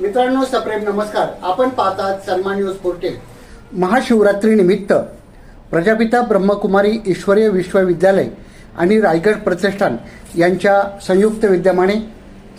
मित्रांनो सप्रेम नमस्कार. आपण पाहतात सन्मान न्यूज पोर्टेल. महाशिवरात्रीनिमित्त प्रजापिता ब्रह्मकुमारी ईश्वरीय विश्वविद्यालय आणि रायगड प्रतिष्ठान यांच्या संयुक्त विद्यमाने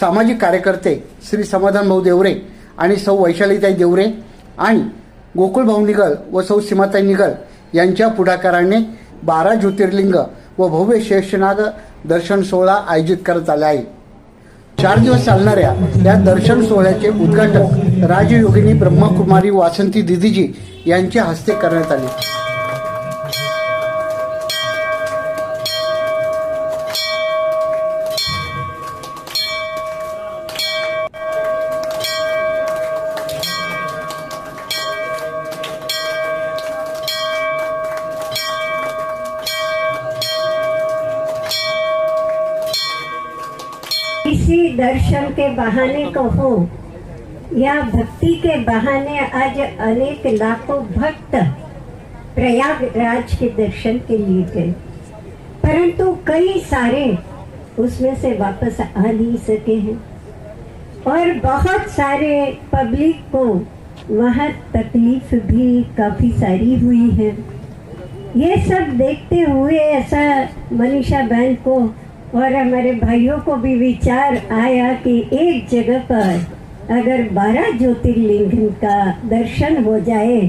सामाजिक कार्यकर्ते श्री समाधान भाऊ देवरे आणि सौ वैशालीताई देवरे आणि गोकुळ भाऊ निगल व सौ सीमाताई निगल यांच्या पुढाकाराने बारा ज्योतिर्लिंग व भव्य शेषनाग दर्शन सोहळा आयोजित करत आला आहे. चार दिवस चालणाऱ्या या दर्शन सोहळ्याचे उद्घाटन राजयोगिनी ब्रह्मकुमारी वासंती दिदीजी यांच्या हस्ते करण्यात आले. किसी दर्शन के बहाने कहो, या भक्ति के बहाने आज अनेक लाखों भक्त प्रयागराज के दर्शन के लिए गए। परंतु कई सारे उसमें से वापस आ नहीं सके हैं। और बहुत सारे पब्लिक को वहाँ तकलीफ़ भी काफ़ी सारी हुई है। ये सब देखते हुए ऐसा मनीषा बहन को और हमारे भाइयों को भी विचार आया कि एक जगह पर अगर बारह ज्योतिर्लिंग का दर्शन हो जाए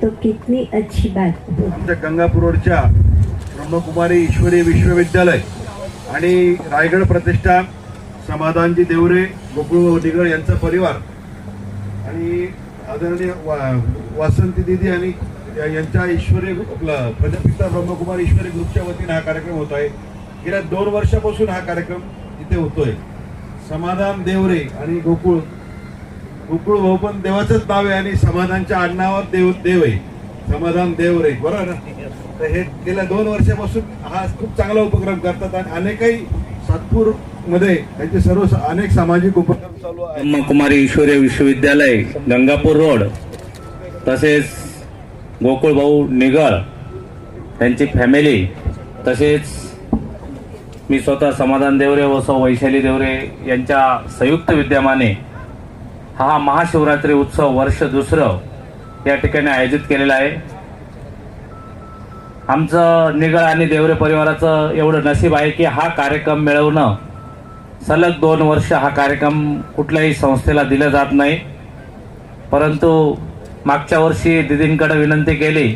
तो कितनी अच्छी बात आमच्या गंगापूर रोडच्या ब्रह्मकुमारी ईश्वरी विश्वविद्यालय आणि रायगड प्रतिष्ठान समाधानजी देवरे गोकुळ निगळ यांचा परिवार आणि आदरणीय वा- वासंती दिदी आणि यांच्या ईश्वरी आपलं प्रजापिता ब्रह्मकुमारी ईश्वरी ग्रुपच्या वतीने हा कार्यक्रम होत आहे. गेल्या दोन वर्षापासून हा कार्यक्रम इथे होतोय. समाधान देवरे आणि गोकुळ. गोकुळ भाऊ पण देवाचंच नाव आहे आणि समाधानच्या आडनावर देव देव आहे. समाधान देव रे बरोबर ना? तर हे गेल्या दोन वर्षापासून हा खूप चांगला उपक्रम करतात आणि अनेकही सातपूरमध्ये त्यांचे सर्व स- अनेक सामाजिक उपक्रम चालू आहेत. कुमारी ईश्वरीय विश्वविद्यालय गंगापूर रोड तसेच गोकुळ भाऊ निगळ त्यांची फॅमिली तसेच मी स्वतः समाधान देवरे व सौ वैशाली देवरे यांच्या संयुक्त विद्यमाने हा महाशिवरात्री उत्सव वर्ष दुसरं या ठिकाणी आयोजित केलेला आहे. आमचं निगळ आणि देवरे परिवाराचं एवढं नशीब आहे की हा कार्यक्रम मिळवणं सलग दोन वर्ष हा कार्यक्रम कुठल्याही संस्थेला दिला जात नाही. परंतु मागच्या वर्षी दिदींकडे विनंती केली.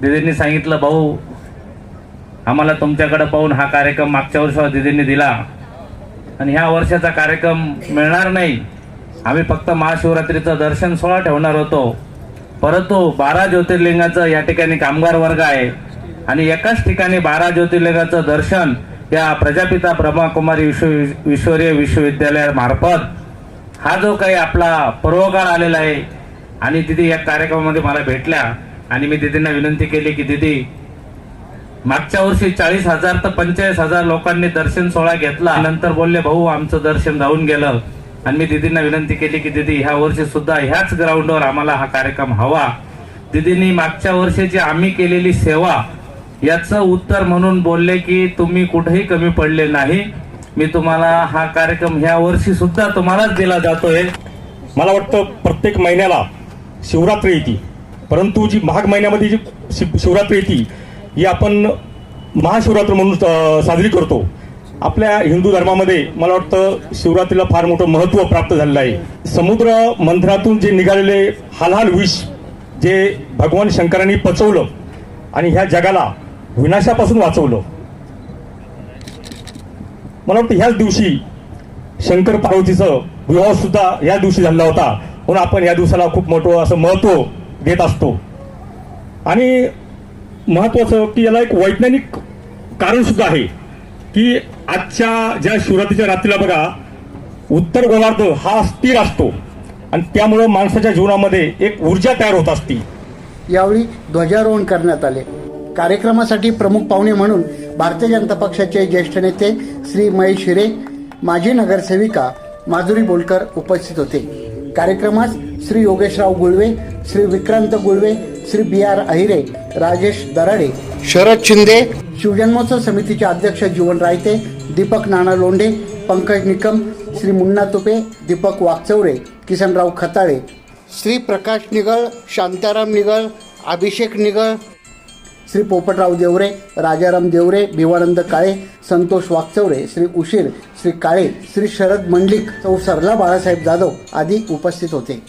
दिदींनी सांगितलं भाऊ आम्हाला तुमच्याकडे पाहून हा कार्यक्रम मागच्या वर्षी दिदींनी दिला. आणि ह्या वर्षाचा कार्यक्रम मिळणार नाही. आम्ही फक्त महाशिवरात्रीचं दर्शन सोहळा ठेवणार होतो. परंतु बारा ज्योतिर्लिंगाचं या ठिकाणी कामगार वर्ग आहे. आणि एकाच ठिकाणी बारा ज्योतिर्लिंगाचं दर्शन या प्रजापिता ब्रह्माकुमारी विश्व ईश्वरीय विश्वविद्यालयामार्फत हा जो काही आपला पर्वकाळ आलेला आहे. आणि तिथे या कार्यक्रमामध्ये मला भेटल्या. आणि मी दिदींना विनंती केली की दिदी मागच्या वर्षी चाळीस हजार तर पंचेचाळीस हजार लोकांनी दर्शन सोहळा घेतला. नंतर बोलले भाऊ आमचं दर्शन राहून गेलं. आणि मी दिदींना विनंती केली की दिदी ह्या वर्षी सुद्धा ह्याच ग्राउंडवर आम्हाला हा कार्यक्रम हवा. दिदींनी मागच्या वर्षीची आम्ही केलेली सेवा याचं उत्तर म्हणून बोलले की तुम्ही कुठेही कमी पडले नाही. मी तुम्हाला हा कार्यक्रम ह्या वर्षी सुद्धा तुम्हालाच दिला जातोय. मला वाटतं प्रत्येक महिन्याला शिवरात्री येते. परंतु जी माघ महिन्यामध्ये जी शि- शिवरात्री येते ही आपण महाशिवरात्र म्हणून साजरी करतो. आपल्या हिंदू धर्मामध्ये मला वाटतं शिवरात्रीला फार मोठं महत्त्व प्राप्त झालेलं आहे. समुद्र मंथनातून जे निघालेले हालहाल विष जे भगवान शंकरांनी पचवलं आणि ह्या जगाला विनाशापासून वाचवलं. मला वाटतं ह्याच दिवशी शंकर पार्वतीचं विवाह सुद्धा या दिवशी झाला होता. म्हणून आपण या दिवसाला खूप मोठं असं महत्त्व देत असतो. आणि महत्वाचं की याला एक वैज्ञानिक कारण सुद्धा आहे की आजच्या ज्या शिवरात्रीच्या रात्रीला बघा उत्तर गोलार्ध हा स्थिर असतो आणि त्यामुळं माणसाच्या जीवनामध्ये एक ऊर्जा तयार होत असती. यावेळी ध्वजारोहण करण्यात आले. कार्यक्रमासाठी प्रमुख पाहुणे म्हणून भारतीय जनता पक्षाचे ज्येष्ठ नेते श्री महेश हिरे माजी नगरसेविका माधुरी बोलकर उपस्थित होते. कार्यक्रमास श्री योगेशराव गुळवे श्री विक्रांत गुळवे श्री बी आर अहिरे राजेश दराडे शरद शिंदे शिवजन्मोत्सव समितीचे अध्यक्ष जीवन रायते दीपक नाना लोंढे पंकज निकम श्री मुन्ना तुपे दीपक वागचौरे किसनराव खताळे. श्री प्रकाश निगळ शांताराम निगळ अभिषेक निगळ श्री पोपटराव देवरे राजाराम देवरे भिवानंद काळे संतोष वागचौरे श्री उशीर श्री काळे श्री शरद मंडलिक सौ सरला बाळासाहेब जाधव आदी उपस्थित होते.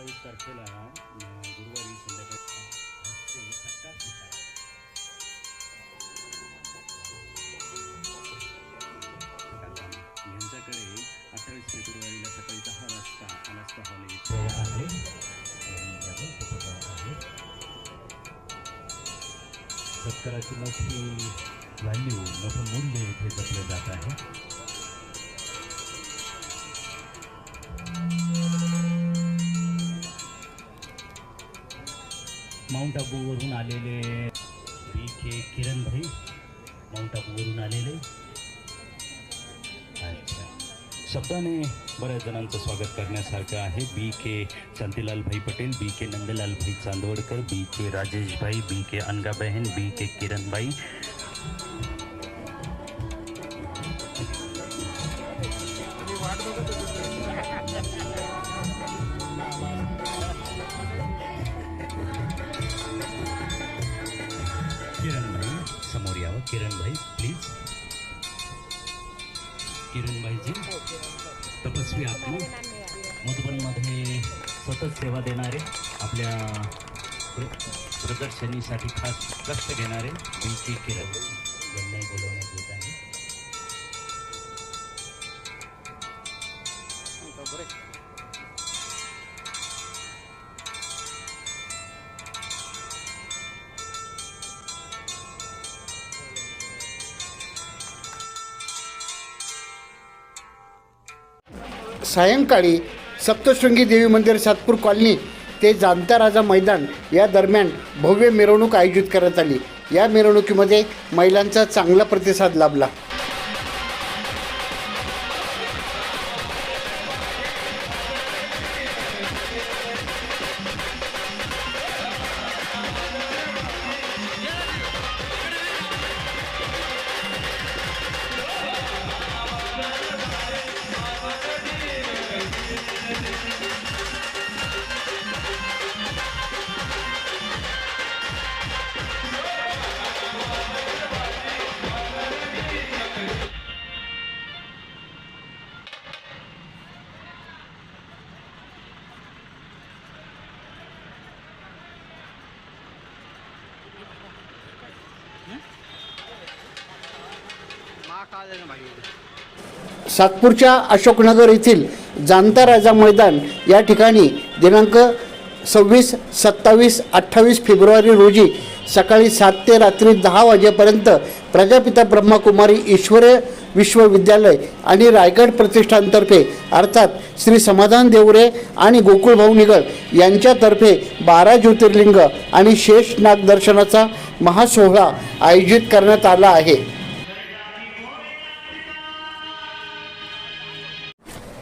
सत्तावीस तारखेला गुरुवारी संध्याकाळी ते यांच्याकडे अठ्ठावीस फेब्रुवारीला सकाळी दहा वाजता अनास्ता हॉल येथे आहे. सत्काराची मोठी व्हॅल्यू मोठं मूल्य इथे जपलं जात आहे. माउंट आबूवरून आलेले बी के किरण भाई माउंट आबूवरून आलेले अच्छा शब्दाने बऱ्याच जणांचं स्वागत करण्यासारखं आहे बी के शांतीलाल भाई पटेल बी के नंदलाल भाई चांदवडकर बी के राजेश भाई बी के अनगाबहन बी के किरण भाई किरण भाई प्लीज किरण भाईजी तपस्वी आत्मा मधुबनमध्ये सतत सेवा देणारे आपल्या प्र- प्रदर्शनीसाठी खास कष्ट घेणारे बी के किरण. यांनाही बोलवण्यात येत आहे. सायंकाळी सप्तशृंगी देवी मंदिर सातपूर कॉलनी ते जाणता राजा मैदान या दरम्यान भव्य मिरवणूक आयोजित करण्यात आली. या मिरवणुकीमध्ये महिलांचा चांगला प्रतिसाद लाभला. सातपूरच्या अशोकनगर येथील जाणता राजा मैदान या ठिकाणी दिनांक सव्वीस सत्तावीस अठ्ठावीस फेब्रुवारी रोजी सकाळी सात ते रात्री दहा वाजेपर्यंत प्रजापिता ब्रह्मकुमारी ईश्वरीय विश्वविद्यालय आणि रायगड प्रतिष्ठानतर्फे अर्थात श्री समाधान देवरे आणि गोकुळभाऊ निगळ यांच्यातर्फे बारा ज्योतिर्लिंग आणि शेष नागदर्शनाचा महासोहळा आयोजित करण्यात आला आहे.